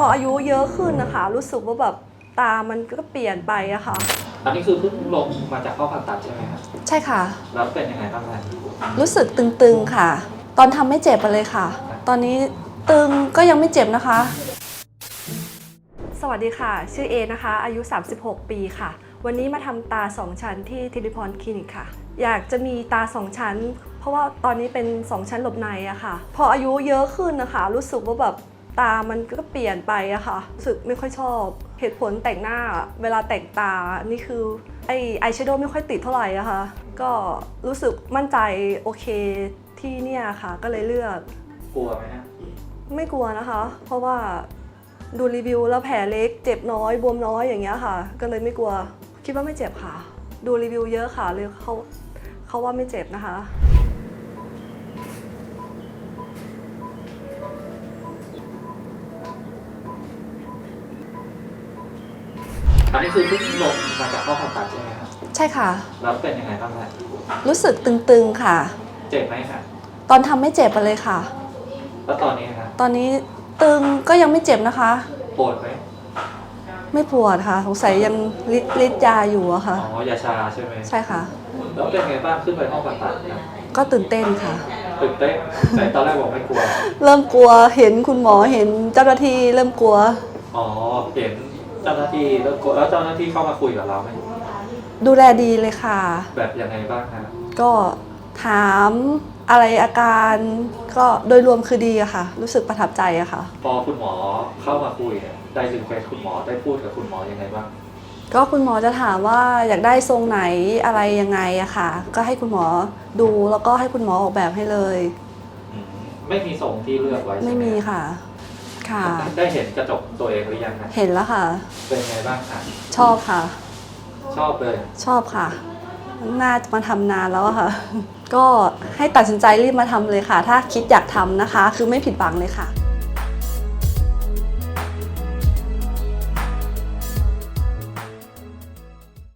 พออายุเยอะขึ้นนะคะ รู้สึกว่าแบบตามันก็เปลี่ยนไปอะค่ะ อันนี้คือเพิ่งลงมาจากข้อผ่าตัดใช่ไหมครับ ใช่ค่ะ แล้วเป็นยังไงบ้างครับรู้สึกตึงๆค่ะ ตอนทำไม่เจ็บไปเลยค่ะ ตอนนี้ตึงก็ยังไม่เจ็บนะคะ สวัสดีค่ะ ชื่อเอนะคะ อายุ 36 ปีค่ะ วันนี้มาทำตา 2 ชั้นที่ทิริพรคลินิกค่ะ อยากจะมีตา 2 ชั้น เพราะว่าตอนนี้เป็น 2 ชั้นหลบในอะค่ะ พออายุเยอะขึ้นนะคะ รู้สึกว่าแบบ ตามันก็เปลี่ยนไปอะค่ะรู้สึกไม่ค่อยชอบ เหตุผลแต่งหน้าเวลาแต่งตา นี่คือไอไอแชโดว์ไม่ค่อยติดเท่าไหร่อะค่ะ ก็รู้สึกมั่นใจโอเคที่เนี่ยค่ะ ก็เลยเลือก กลัวไหมฮะไม่กลัวนะคะ เพราะว่าดูรีวิวแล้วแผลเล็กเจ็บน้อยบวมน้อยอย่างเงี้ยค่ะ ก็เลยไม่กลัว คิดว่าไม่เจ็บค่ะ ดูรีวิวเยอะค่ะเลยเขาเขาว่าไม่เจ็บนะคะ อันนี้คือเพิ่งลงมาจากข้อผ่าตัดใช่ไหมครับใช่ค่ะ แล้วเป็นยังไงบ้างครับรู้สึกตึงๆค่ะ เจ็บไหมครับตอนทำไม่เจ็บไปเลยค่ะ แล้วตอนนี้ครับตอนนี้ตึงก็ยังไม่เจ็บนะคะ ปวดไหมไม่ปวดค่ะ สงสัยยังลิดลิดยาอยู่อะค่ะ อ๋อยาชาใช่ไหมใช่ค่ะ แล้วเป็นไงบ้างขึ้นไปห้องผ่าตัดครับก็ตื่นเต้นค่ะ ตื่นเต้นแต่ตอนแรกบอกไม่กลัว เริ่มกลัวเห็นคุณหมอเห็นเจ้าหน้าที่เริ่มกลัว อ๋อเห็น เจ้าหน้าที่แล้วกลัวแล้วเจ้าหน้าที่เข้ามาคุยกับเราไหมดูแลดีเลยค่ะ แบบยังไงบ้างครับก็ถามอะไรอาการก็โดยรวมคือดีอะค่ะ รู้สึกประทับใจอะค่ะ พอคุณหมอเข้ามาคุยเนี่ยได้ถึงเป็นคุณหมอได้พูดกับคุณหมอยังไงบ้างก็คุณหมอจะถามว่าอยากได้ทรงไหนอะไรยังไงอะค่ะ ก็ให้คุณหมอดูแล้วก็ให้คุณหมอออกแบบให้เลย อืมไม่มีทรงที่เลือกไว้ใช่หไม่มีค่ะ ค่ะ ได้เห็นกระจกตัวเองหรือยังนะเห็นแล้วค่ะ เป็นไงบ้างคะชอบค่ะ ชอบเลยชอบค่ะ น่าจะมาทำนานแล้วอะค่ะ ก็ให้ตัดสินใจรีบมาทำเลยค่ะ ถ้าคิดอยากทำนะคะ คือไม่ผิดหวังเลยค่ะ